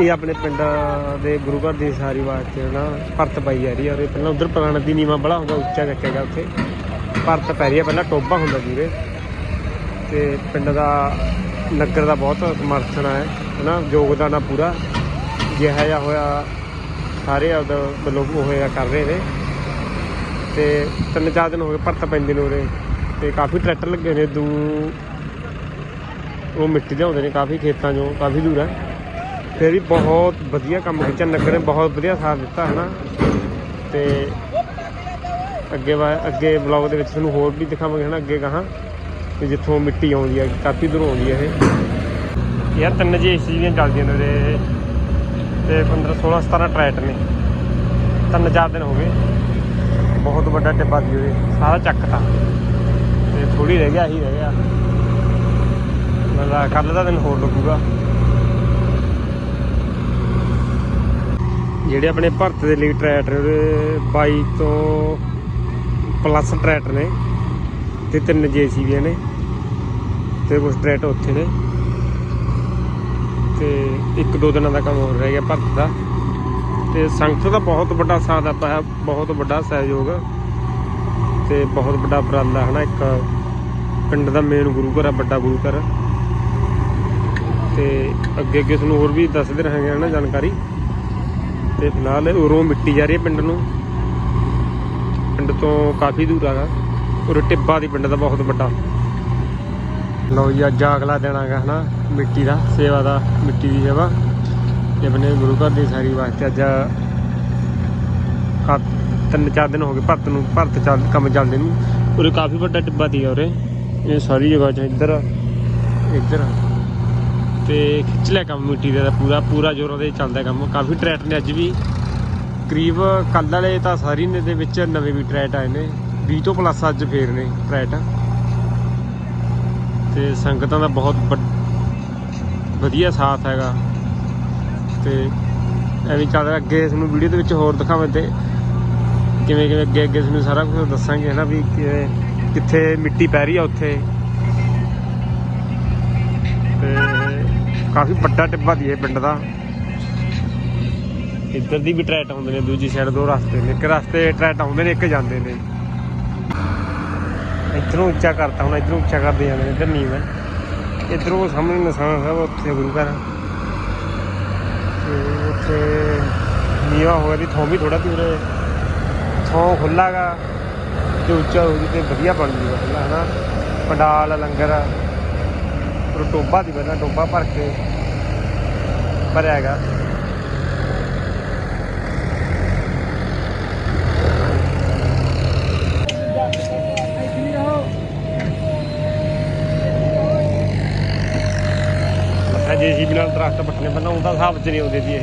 ਇਹ ਆਪਣੇ ਪਿੰਡਾਂ ਦੇ ਗੁਰੂ ਘਰ ਦੀ ਸਾਰੀ ਵਾਸਤੇ ਨਾ ਪਰਤ ਪਾਈ ਜਾ ਰਹੀ ਹੈ ਔਰ ਪਹਿਲਾਂ ਉਧਰ ਪੁਰਾਣਾ ਦੀ ਨੀਵਾ ਬੜਾ ਹੁੰਦਾ, ਉੱਚਾ ਚੱਕਿਆ ਗਿਆ ਉੱਥੇ। ਪਰਤ ਪੈ ਰਹੀ ਹੈ ਪਹਿਲਾਂ ਟੋਬਾ ਹੁੰਦਾ ਵੀਰੇ ਤੇ ਪਿੰਡ ਦਾ ਨਗਰ ਦਾ ਬਹੁਤ ਸਮਰਥਨ ਹੈ ਨਾ ਯੋਗਦਾਨ ਆ ਪੂਰਾ। ਜਿਹਾ ਜਿਹਾ ਹੋਇਆ ਸਾਰੇ ਆਪਦਾ ਵੱਲੋਂ ਉਹ ਹੋਇਆ ਕਰ ਰਹੇ ਨੇ। ਤੇ ਤਿੰਨ ਚਾਰ ਦਿਨ ਹੋ ਗਏ ਪਰਤ ਪੈਂਦੇ ਨੇ ਉਹਦੇ ਤੇ ਕਾਫੀ ਟਰੈਕਟਰ ਲੱਗੇ ਨੇ, ਦੂ ਉਹ ਮਿੱਟੀ ਲਿਆਉਂਦੇ ਨੇ, ਕਾਫੀ ਖੇਤਾਂ 'ਚੋਂ, ਕਾਫੀ ਦੂਰ ਹੈ ਫਿਰ ਵੀ ਬਹੁਤ ਵਧੀਆ ਕੰਮ ਕੀਤਾ, ਨਗਰ ਨੇ ਬਹੁਤ ਵਧੀਆ ਸਾਥ ਦਿੱਤਾ, ਹਨਾ? ਤੇ ਅੱਗੇ ਵਾ, ਅੱਗੇ ਬਲੌਗ ਦੇ ਵਿੱਚ ਤੁਹਾਨੂੰ ਹੋਰ ਵੀ ਦਿਖਾਵਾਂਗੇ, ਹਨਾ? ਅੱਗੇ ਗਾਹਾਂ ਤੇ ਜਿੱਥੋਂ ਮਿੱਟੀ ਆਉਂਦੀ ਹੈ ਕਾਫੀ ਦੂਰੋਂ ਆਉਂਦੀ ਹੈ ਇਹ। ਯਾਰ, ਤਿੰਨ ਜੇ ਦੀਆਂ ਚੱਲਦੀਆਂ ਨੇ ਉਰੇ। ਤੇ 15 16 17 ਟਰੈਕਟਰ ਨੇ। ਤਿੰਨ, ਚਾਰ ਦਿਨ ਹੋ ਗਏ। ਬਹੁਤ ਵੱਡਾ ਟਿੱਬਾ ਦੀ ਉਰੇ। ਸਾਰਾ ਚੱਕਤਾ। ਤੇ ਥੋੜੀ ਰਹਿ ਗਿਆ ਹੀ ਰਹਿ ਗਿਆ। ਮਤਲਬ ਕੱਲ ਦਾ ਦਿਨ ਹੋਰ ਲੱਗੂਗਾ। ਜਿਹੜੇ ਆਪਣੇ ਭਾਰਤ ਦੇ ਲਈ ਟਰੈਕਟਰ 22 ਤੋਂ ਪਲੱਸ ਟਰੈਕਟਰ ਨੇ ਤੇ ਤਿੰਨ ਜੀਸੀਬੀ ਨੇ ਤੇ ਕੁਝ ਟਰੈਕਟਰ ਉੱਥੇ ਨੇ ਤੇ ਇੱਕ ਦੋ ਦਿਨਾਂ ਦਾ ਕੰਮ ਹੋ ਰਿਹਾ ਗਿਆ ਭਾਰਤ ਦਾ। ਤੇ ਸੰਗਤ ਦਾ ਬਹੁਤ ਵੱਡਾ ਸਾਥ ਦਿੱਤਾ ਹੈ, ਬਹੁਤ ਵੱਡਾ ਸਹਿਯੋਗ ਤੇ ਬਹੁਤ ਵੱਡਾ ਉਪਰਾਲਾ ਹੈ ਨਾ ਇੱਕ ਪਿੰਡ ਦਾ ਮੇਨ ਗੁਰੂ ਘਰ ਹੈ ਵੱਡਾ ਗੁਰੂ ਘਰ। ਤੇ ਅੱਗੇ ਅੱਗੇ ਤੁਹਾਨੂੰ ਹੋਰ ਵੀ ਦੱਸਦੇ ਰਹਾਂਗੇ ਹੈ ਨਾ ਜਾਣਕਾਰੀ। ਤੇ ਫਿਲਹਾਲ ਉਰੋਂ ਮਿੱਟੀ ਜਾ ਰਹੀ ਹੈ ਪਿੰਡ ਨੂੰ। ਪਿੰਡ ਤੋਂ ਕਾਫੀ ਦੂਰ ਆਗਾ ਉਰੇ ਟਿੱਬਾ ਦੀ ਪਿੰਡ ਦਾ ਬਹੁਤ ਵੱਡਾ। ਲਓ ਜੀ, ਅੱਜ ਅਗਲਾ ਦਿਨ ਆਗਾ ਹਨਾ, ਮਿੱਟੀ ਦਾ, ਸੇਵਾ ਦਾ, ਮਿੱਟੀ ਦੀ ਸੇਵਾ। ਤੇ ਆਪਣੇ ਗੁਰੂ ਘਰ ਦੀ ਸਾਰੀ ਵਾਸਤੇ ਅੱਜ ਕਾ ਤਿੰਨ ਚਾਰ ਦਿਨ ਹੋ ਗਏ ਭਰਤ ਨੂੰ, ਭਰਤ ਚੱਲ, ਕੰਮ ਚੱਲਦੇ ਨੂੰ। ਉਰੇ ਕਾਫੀ ਵੱਡਾ ਟਿੱਬਾ ਦੀ ਉਰੇ। ਇਹ ਸਾਰੀ ਜਗ੍ਹਾ 'ਚ ਇੱਧਰ ਇੱਧਰ ਤੇ ਖਿੱਚ ਲਿਆ ਕੰਮ ਮਿੱਟੀ ਦਾ ਪੂਰਾ ਪੂਰਾ ਜ਼ੋਰਾਂ ਦੇ ਚੱਲਦਾ ਕੰਮ। ਕਾਫੀ ਟਰੈਕਟਰ ਨੇ ਅੱਜ ਵੀ। ਕਰੀਬ ਕੱਲ੍ਹ ਵਾਲੇ ਤਾਂ ਸਾਰੀ ਨੇ ਦੇ ਵਿੱਚ ਨਵੇਂ ਵੀ ਟਰੈਟ ਆਏ ਨੇ। 20 ਤੋਂ ਪਲੱਸ ਅੱਜ ਫੇਰ ਨੇ ਟਰੈਟ ਤੇ ਸੰਗਤਾਂ ਦਾ ਬਹੁਤ ਵੱਡ- ਵਧੀਆ ਸਾਥ ਹੈਗਾ। ਤੇ ਐਵੇਂ ਚੱਲ ਰਿਹਾ, ਅੱਗੇ ਤੁਹਾਨੂੰ ਵੀਡੀਓ ਦੇ ਵਿੱਚ ਹੋਰ ਦਿਖਾਵਾਂ ਤੇ ਕਿਵੇਂ ਕਿਵੇਂ ਅੱਗੇ ਅੱਗੇ ਤੁਹਾਨੂੰ ਸਾਰਾ ਕੁਝ ਦੱਸਾਂਗੇ ਹੈ ਨਾ ਵੀ ਕਿੱਥੇ ਮਿੱਟੀ ਪੈ ਰਹੀ ਆ ਉੱਥੇ। ਤੇ ਕਾਫੀ ਵੱਡਾ ਟਿੱਬਾ ਦੀ ਇਹ ਪਿੰਡ ਦਾ। ਇੱਧਰ ਦੀ ਵੀ ਟਰੈਟ ਆਉਂਦੇ ਨੇ, ਦੂਜੀ ਸਾਈਡ ਦੋ ਰਸਤੇ ਨੇ, ਇੱਕ ਰਸਤੇ ਟਰੈਟ ਆਉਂਦੇ ਨੇ, ਇੱਕ ਜਾਂਦੇ ਨੇ। ਇੱਧਰੋਂ ਉੱਚਾ ਕਰਤਾ, ਹੁਣ ਇੱਧਰੋਂ ਉੱਚਾ ਕਰਦੇ ਜਾਂਦੇ ਨੇ, ਇੱਧਰ ਨੀਵ ਹੈ ਇੱਧਰੋਂ ਸਾਹਮਣੇ ਨਿਸ਼ਾਨ ਸਾਹਿਬ, ਉੱਥੇ ਗੁਰੂ ਘਰ। ਤੇ ਉੱਥੇ ਨੀਵਾ ਹੋਇਆ ਦੀ ਥੋਂ ਵੀ ਥੋੜਾ ਦੂਰ ਹੈ। ਥੋਂ ਖੁੱਲਾਗਾ ਤੇ ਉੱਚਾ ਹੋ ਜੀ ਤੇ ਵਧੀਆ ਬਣ ਜੂਗਾ ਖੁੱਲਾ ਹਨਾ? ਪੰਡਾਲ, ਲੰਗਰ। ਉਹ ਟੋਬਾ ਦੀ ਪਹਿਲਾਂ ਟੋਬਾ ਭਰ ਕੇ ਭਰਿਆ ਹੈਗਾ। ਜੇ ਸੀ ਨਾਲ ਦਰਖਤ ਪੱਟਨੇ ਪਹਿਲਾਂ ਉਹਦਾ ਹਿਸਾਬ ਚ ਨਹੀਂ ਆਉਂਦੇ ਦੀ ਇਹ।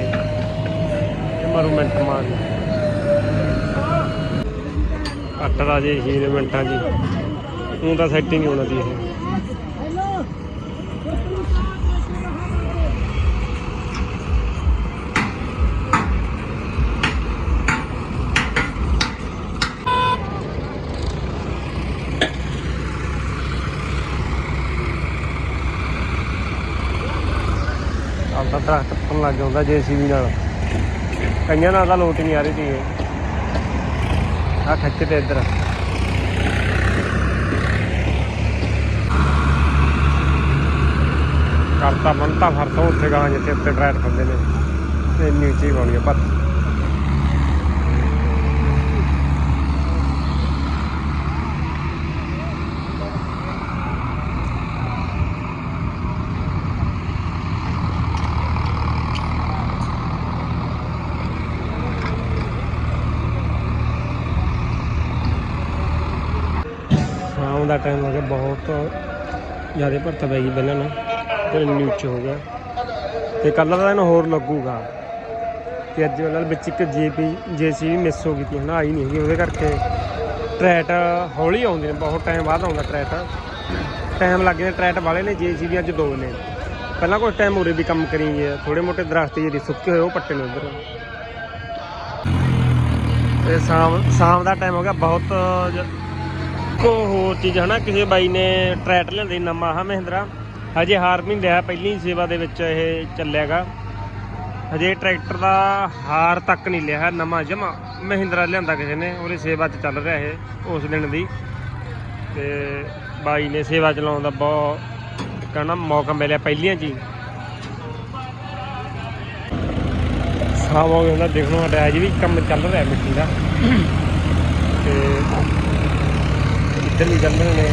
ਇਹ ਮਾਰੂ ਮਿੰਟ ਮਾਰ। ਅੱਟ ਦਾ ਜੇ ਸੀ ਨੇ ਮਿੰਟਾਂ ਜੀ ਉਹ ਤਾਂ ਸੈਟਿੰਗ ਹੀ ਹੋਣਾ ਦੀ ਇਹ। ਆਪਦਾ ਦਰਖਤ ਪੱਟਣ ਲੱਗ ਜਾਂਦਾ ਜੇਸੀਬੀ ਨਾਲ। ਕਈਆਂ ਨਾਲ ਤਾਂ ਲੋਟ ਨਹੀਂ ਆ ਰਹੀ ਤੀ ਆ ਖੱਚ ਤੇ ਇੱਧਰ। ਕਰਤਾ ਬੰਤਾ ਫਰਤੋਂ ਉੱਥੇ ਗਾਂ ਜਿੱਥੇ ਉੱਤੇ ਟਰੈਟ ਹੁੰਦੇ ਨੇ। ਤੇ ਇੰਨੀ ਉੱਚੀ ਪਾਉਣੀ ਆ ਪਰ ਸ਼ਾਮ ਦਾ ਟਾਈਮ ਹੋ ਗਿਆ, ਬਹੁਤ ਜ਼ਿਆਦਾ ਭਰਤਾ ਪੈ ਗਈ ਪਹਿਲਾਂ ਨਾ ਤੇ ਇੰਨੀ ਉੱਚੇ ਹੋ ਗਿਆ। ਤੇ ਕੱਲ੍ਹ ਦਾ ਦਿਨ ਹੋਰ ਲੱਗੂਗਾ। ਤੇ ਅੱਜ ਵਾਲਾ ਵਿੱਚ ਇੱਕ ਜੀਪੀ ਜੇਸੀ ਵੀ ਮਿਸ ਹੋ ਗਈ ਤੀ ਹਨਾ, ਆਈ ਨਹੀਂ ਹੈਗੀ, ਉਹਦੇ ਕਰਕੇ ਟਰੈਟ ਹੌਲੀ ਆਉਂਦੇ ਨੇ, ਬਹੁਤ ਟਾਈਮ ਬਾਅਦ ਆਉਂਦਾ ਟਰੈਟ। ਟਾਈਮ ਲੱਗ ਜਾਂਦਾ, ਟਰੈਟ ਵਾਲੇ ਨੇ ਜੇਸੀ ਵੀ ਅੱਜ ਦੋ ਨੇ। ਪਹਿਲਾਂ ਕੁਝ ਟਾਈਮ ਉਰੇ ਵੀ ਕੰਮ ਕਰੀ ਗਏ ਥੋੜੇ ਮੋਟੇ ਦਰਖਤ ਜਿਹੜੇ ਸੁੱਕੇ ਹੋਏ, ਉਹ ਪੱਟੇ ਨੇ ਉਧਰ। ਤੇ ਸ਼ਾਮ ਸ਼ਾਮ ਦਾ ਟਾਈਮ ਹੋ ਗਿਆ, ਬਹੁਤ ਜ- ਹੋਰ ਚੀਜ਼ ਹਨਾ, ਕਿਸੇ ਬਾਈ ਨੇ ਟਰੈਕਟਰ ਲਿਆਂਦੀ ਨਵਾਂ, ਹਾਂ ਮਹਿੰਦਰਾ। ਹਜੇ ਹਾਰ ਨਹੀਂ ਲਿਆ ਪਹਿਲੀ ਸੇਵਾ ਦੇ ਵਿੱਚ ਇਹ ਚੱਲਿਆਗਾ। ਹਜੇ ਟਰੈਕਟਰ ਦਾ ਹਾਰ ਤੱਕ ਨਹੀਂ ਲਿਆ ਹੈ ਨਵਾਂ ਜਮਾ ਮਹਿੰਦਰਾ ਲਿਆਂਦਾ ਕਿਸੇ ਨੇ, ਉਹਦੀ ਸੇਵਾ 'ਚ ਚੱਲ ਰਿਹਾ ਇਹ, ਉਸ ਦਿਨ ਦੀ। ਤੇ ਬਾਈ ਨੇ ਸੇਵਾ ਚਲਾਉਣ ਦਾ ਬਹੁਤ ਕਹਿੰਦਾ ਮੌਕਾ ਮਿਲਿਆ ਪਹਿਲੀਆਂ 'ਚ ਹੀ। ਸਾਹ ਹੋ ਗਿਆ ਹਟਿਆ ਨੂੰ ਵੀ ਕੰਮ ਚੱਲ ਰਿਹਾ ਮਿੱਟੀ ਦਾ। ਇੱਧਰ ਵੀ ਚੱਲ ਨੇ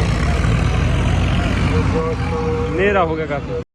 ਹਨੇਰਾ ਹੋ ਗਿਆ ਕਾਫੀ